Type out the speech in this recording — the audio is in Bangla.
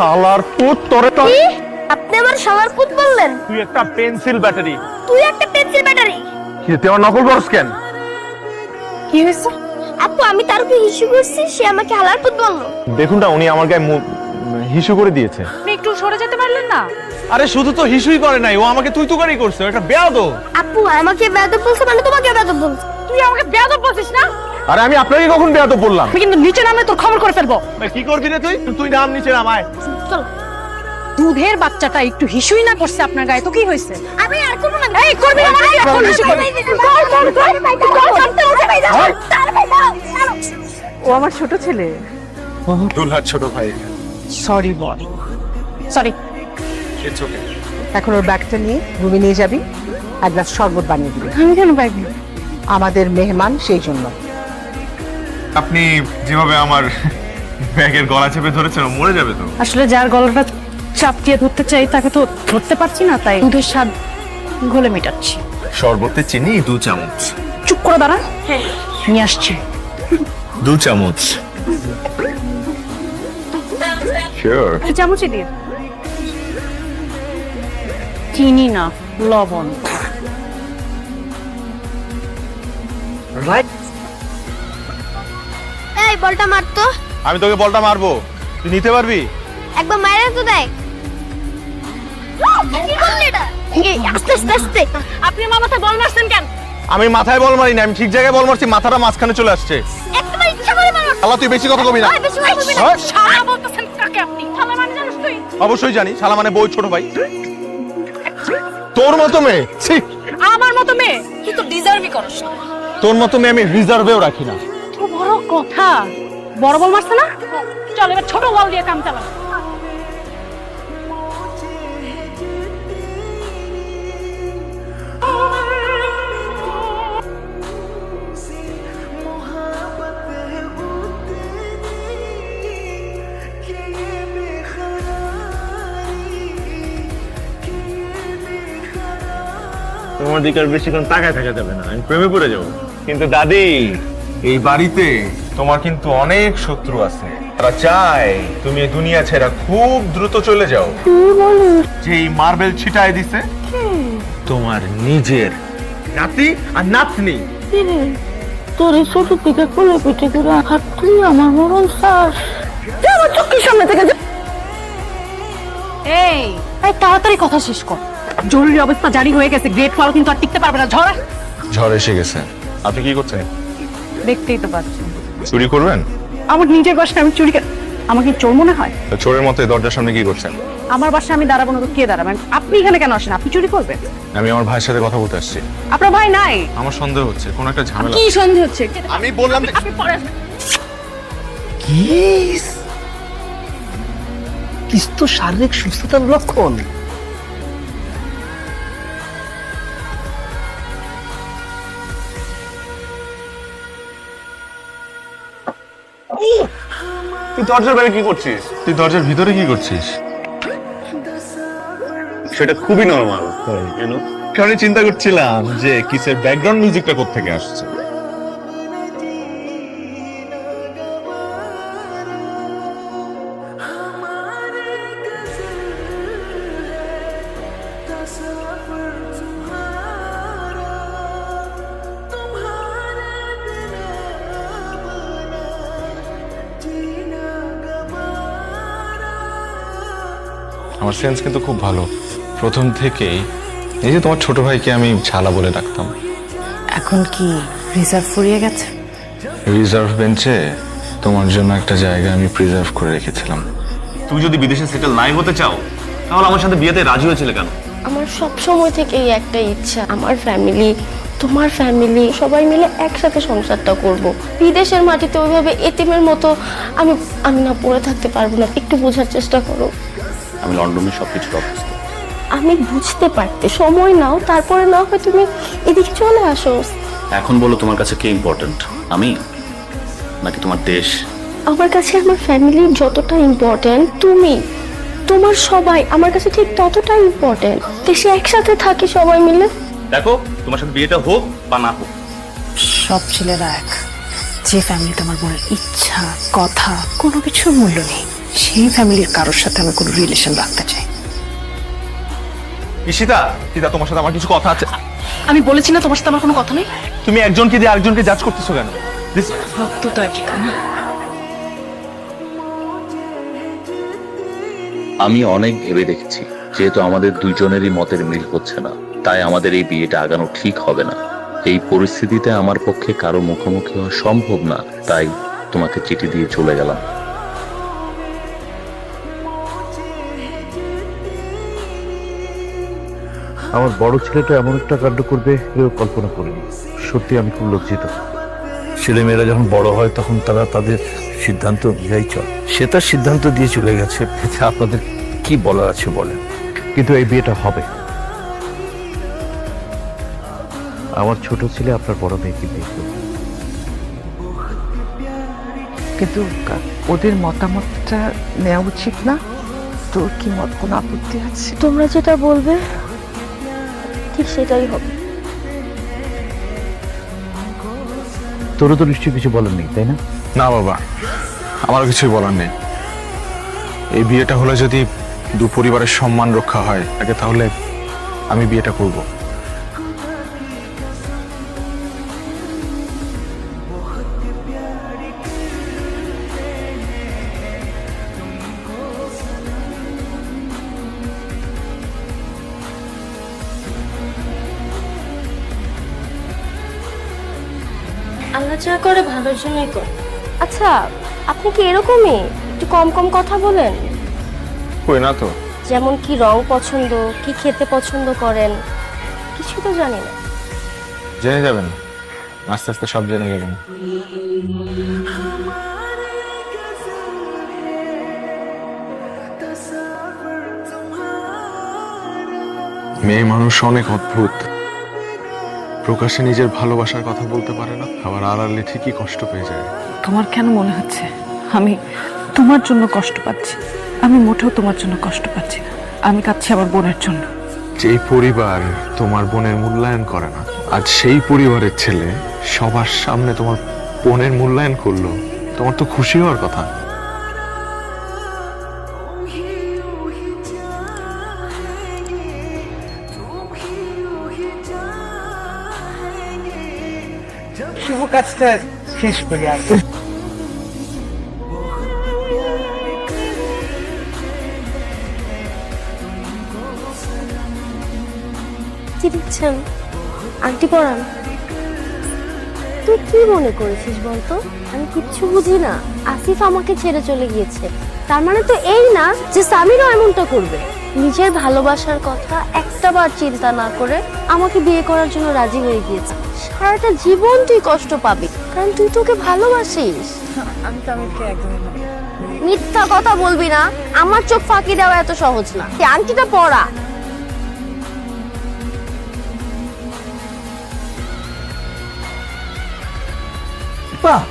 শালার পুত তোরে তো আপনি আমার সবার পুত বললেন? তুই একটা পেন্সিল ব্যাটারি। তুই একটা পেন্সিল ব্যাটারি? কি তুই আমার নকল করস কেন? কি হয়েছে? আপু আমি তার উপর ইস্যু করছি সে আমাকে হালার পুত বলল। দেখুন না উনি আমার গায়ে হিসু করে দিয়েছে। আপনি একটু সরে যেতে পারলেন না? আরে শুধু তো হিসুই করে নাই ও আমাকে তুই তুকারি করছে একটা বেয়াদব। আপু আমাকে বেয়াদব বলছে মানে তোমাকে বেয়াদব বলছে। তুই আমাকে বেয়াদব বলছিস না? আরে আমি আপনাকে কখন বেয়াদব বললাম? আমি কিন্তু নিচে নামে তোর খবর করে ফেলব। কি করবি রে তুই? তুই নাম নিচে নামায়। চলো। দুধের বাচ্চাটা একটু হিসুই না করছে আপনার গায়ে তো কি হয়েছে? আমি আর করব না এই করবি না মানে এখন হিসু করবি। ও আমার ছোট ছেলে। দুলহার ছোট ভাই। সরি বল সরি ইটস ওকে এখন ওর ব্যাগটা নিয়ে রুমে নিয়ে যাবি এক গ্লাস শরবত বানিয়ে দিবি। আমি কেন পাইবি আমাদের মেহমান সেই জন্য। আপনি যেভাবে আমার ব্যাগের গলা চেপে ধরেছেন ও মরে যাবে তো। আসলে যার গলাটা চাপটিয়ে ধরতে চাই তাকে তো ধরতে পারছি না তাই দুধের স্বাদ ঘোলে মেটাচ্ছি। শরবতে চিনি দু চামচ। চুপ করে দাঁড়া। নিয়ে আসছি। দু চামচ। শিওর এক চামচই দিয়ে। চিনি না লবণ। এই বলটা মারতো। আমি তোকে বলটা মারবো। তুই নিতে পারবি? একবার মাইরে তো দেখ। কি করলি এটা? এই, আস্তে আস্তে আস্তে। আপনি আমার মাথায় বল মারছেন কেন? আমি মাথায় বল মারি না আমি ঠিক জায়গায় বল মারছি মাথাটা মাঝখানে চলে আসছে। একবার ইচ্ছা করে মারো। আল্লাহ তুই বেশি কথা কবি না। বেশি কথা বলবি না। হ্যাঁ? শালা বলতেছেন কাকে আপনি? শালা মানে জানিস তুই? অবশ্যই জানি শালা মানে বই ছোট ভাই। তোর মতো মেয়ে আমার মতো মেয়ে? তুই তো ডিজার্ভই করস। না তোর মতো মেয়ে আমি রিজার্ভেও রাখি না। কথা বড় বল মারছে না? চল, এবার ছোট বল দিয়ে কাম চালা। তোমার দিকে আর বেশিক্ষণ তাকায় থাকা যাবে না। আমি প্রেমে পড়ে যাব। কিন্তু দাদি এই বাড়িতে তোমার কিন্তু অনেক শত্রু আছে। তারা চায় তুমি এই দুনিয়া ছেড়া খুব দ্রুত চলে যাও। যে এই মার্বেল ছিটায় দিছে। তোমার নিজের নাতি আর নাতনি। তোর এই ছোট থেকে কোলে পিঠে করে হাত তুই আমার মরণ শ্বাস। আমার চোখের সামনে থেকে এই এই তাড়াতাড়ি কথা শেষ কর। জরুরি অবস্থা জারি হয়ে গেছে গ্রেট ফল কিন্তু আর টিকতে পারবে না ঝড় ঝড় এসে গেছে। আপনি কি করছেন? দেখতেই তো পাচ্ছি। চুরি করবেন? আমার নিজের বাসায় আমি চুরি আমাকে চোর মনে হয়? চোরের মতো এই দরজার সামনে কি করছেন? আমার বাসায় আমি দাঁড়াবো না তো কে দাঁড়াবেন আপনি এখানে কেন আসেন? আপনি চুরি করবেন? আমি আমার ভাইয়ের সাথে কথা বলতে আসছি। আপনার ভাই নাই? আমার সন্দেহ হচ্ছে কোন একটা ঝামেলা কি সন্দেহ হচ্ছে? আমি বললাম যে- আপনি পরে আসবেন। কিস? কিস তো শারীরিক সুস্থতার লক্ষণ। তুই দরজার বাইরে কি করছিস? তুই দরজার ভিতরে কি করছিস? সেটা খুবই নরমাল কেন? কারণ চিন্তা করছিলাম যে কিসের ব্যাকগ্রাউন্ড মিউজিকটা কোত্থেকে আসছে। আমার সেন্স কিন্তু খুব ভালো। প্রথম থেকেই এই যে তোমার ছোট ভাইকে আমি ছালা বলে ডাকতাম। এখন কি রিজার্ভ ফুরিয়ে গেছে? রিজার্ভ বেঞ্চে তোমার জন্য একটা জায়গা আমি প্রিজার্ভ করে রেখেছিলাম। তুমি যদি বিদেশে সেটেল নাই হতে চাও তাহলে আমার সাথে বিয়েতে রাজি হয়েছিলে কেন? আমার সব সময় থেকেই একটা ইচ্ছা আমার ফ্যামিলি তোমার ফ্যামিলি সবাই মিলে একসাথে সংসারটা করব। বিদেশের মাটিতে ওইভাবে এতিমের মতো আমি আমি না পড়ে থাকতে পারব না। একটু বোঝার চেষ্টা করো। আমি লন্ডনে সবকিছু অবস্থা আমি বুঝতে পারতে। সময় নাও তারপরে না হয় তুমি এদিকে চলে আসো। এখন বলো তোমার কাছে কে ইম্পর্ট্যান্ট আমি? নাকি তোমার দেশ? আমার কাছে আমার ফ্যামিলি যতটা ইম্পর্ট্যান্ট তুমি। তোমার সবাই আমার কাছে ঠিক ততটাই ইম্পর্ট্যান্ট দেশে একসাথে থাকি সবাই মিলে। দেখো তোমার সাথে বিয়েটা হোক বা না হোক। সব ছেলেরা এক। যে ফ্যামিলি তোমার বোনের ইচ্ছা কথা কোনো কিছুর মূল্য নেই। সেই ফ্যামিলির কারোর সাথে আমি কোনো রিলেশন রাখতে চাই। ঈশিতা ঈশিতা তোমার সাথে আমার কিছু কথা আছে। আমি বলেছি না তোমার সাথে আমার কোনো কথা নেই? তুমি একজনকে দিয়ে আরেকজনকে জাজ করতেছো কেন? রক্ত তো একই? আমি অনেক ভেবে দেখেছি যেহেতু আমাদের দুইজনেরই মতের মিল হচ্ছে না তাই আমাদের এই বিয়েটা আগানো ঠিক হবে না। এই পরিস্থিতিতে আমার পক্ষে কারও মুখোমুখি হওয়া সম্ভব না তাই তোমাকে চিঠি দিয়ে চলে গেলাম। আমার বড় ছেলেটা এমন একটা কাণ্ড করবে কেউ কল্পনা করিনি। সত্যি আমি খুব লজ্জিত। ছেলেমেয়েরা যখন বড় হয় তখন তারা তাদের সিদ্ধান্ত অনুযায়ী চলে। সে তার সিদ্ধান্ত দিয়ে চলে গেছে। আপনাদের কি বলার আছে বলেন? কিন্তু এই বিয়েটা হবে। আমার ছোট ছেলে আপনার বড় মেয়েকে বিয়ে করবে। কিন্তু ওদের মতামতটা নেওয়া উচিত না? তোর কি মত কোনো আপত্তি আছে? তোমরা যেটা বলবে ঠিক সেটাই হবে। তোরও তো নিশ্চয়ই কিছু বলার নেই তাই না? না বাবা আমারও কিছুই বলার নেই। এই বিয়েটা হলে যদি দু পরিবারের সম্মান রক্ষা হয় আগে তাহলে আমি বিয়েটা করব। আল্লাহ যা করে ভালোর জন্যই করে। আচ্ছা আপনি কি এরকমই? একটু কম কম কথা বলেন। কই না তো। যেমন কি রং পছন্দ কি খেতে পছন্দ করেন কিছু তো জানি না। জেনে যাবেন। আস্তে আস্তে সব জেনে যাবেন। মেয়ে মানুষ অনেক অদ্ভুত। প্রকাশে নিজের ভালোবাসার কথা বলতে পারে না আবার আড়ালে ঠিকই কষ্ট পেয়ে যায়। তোমার কেন মনে হচ্ছে? আমি তোমার জন্য কষ্ট পাচ্ছি। আমি মোটেও তোমার জন্য কষ্ট পাচ্ছি না। আমি কাঁদছি আমার বোনের জন্য। যেই পরিবার তোমার বোনের মূল্যায়ন করে না আজ সেই পরিবারের ছেলে সবার সামনে তোমার বোনের মূল্যায়ন করল তোমার তো খুশি হওয়ার কথা। কাজটা শেষ করে আসবে কি দিচ্ছেন? তুই কি মনে করেছিস বলতো? আমি কিচ্ছু বুঝি না। আসিফ আমাকে ছেড়ে চলে গিয়েছে। তার মানে তো এই না যে সামিরও এমনটা করবে। নিজের ভালোবাসার কথা একটা বার চিন্তা না করে আমাকে বিয়ে করার জন্য রাজি হয়ে গিয়েছে। সারাটা জীবন তুই কষ্ট পাবি কারণ তুই তোকে ভালোবাসিস। মিথ্যা কথা বলবি না আমার চোখ ফাঁকি দেওয়া এত সহজ না। আংটিটা পড়া বাহ!